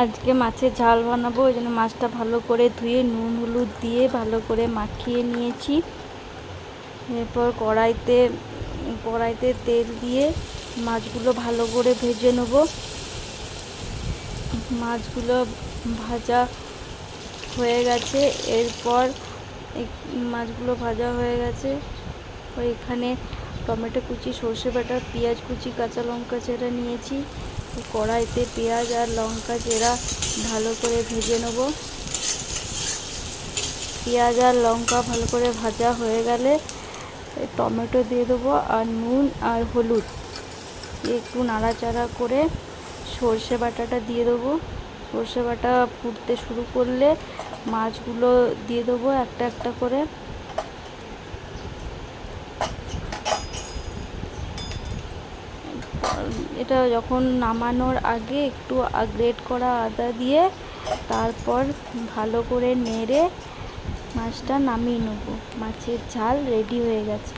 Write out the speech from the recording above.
আজকে মাছের ঝাল বানাবো, ওই জন্য মাছটা ভালো করে ধুয়ে নুন, হলুদ দিয়ে ভালো করে মাখিয়ে নিয়েছি। এরপর কড়াইতে কড়াইতে তেল দিয়ে মাছগুলো ভালো করে ভেজে নেব। মাছগুলো ভাজা হয়ে গেছে, এরপর মাছগুলো ভাজা হয়ে গেছে। ওই এখানে টমেটো কুচি, সর্ষে বাটা, পেঁয়াজ কুচি, কাঁচা লঙ্কা চেরা নিয়েছি, কড়াইতে পেঁয়াজ আর লঙ্কা চেরা ভালো করে ভেজে নেব। পেঁয়াজ আর লঙ্কা ভালো করে ভাজা হয়ে গেলে টমেটো দিয়ে দেবো আর নুন আর হলুদ। একটু নাড়াচাড়া করে সর্ষে বাটাটা দিয়ে দেবো। সর্ষে বাটা ফুটতে শুরু করলে মাছগুলো দিয়ে দেবো একটা একটা করে। এটা যখন নামানোর আগে একটু আগ্রেড করা আদা দিয়ে তারপর ভালো করে নেড়ে মাছটা নামিয়ে নেব। মাছের ঝাল রেডি হয়ে গেছে।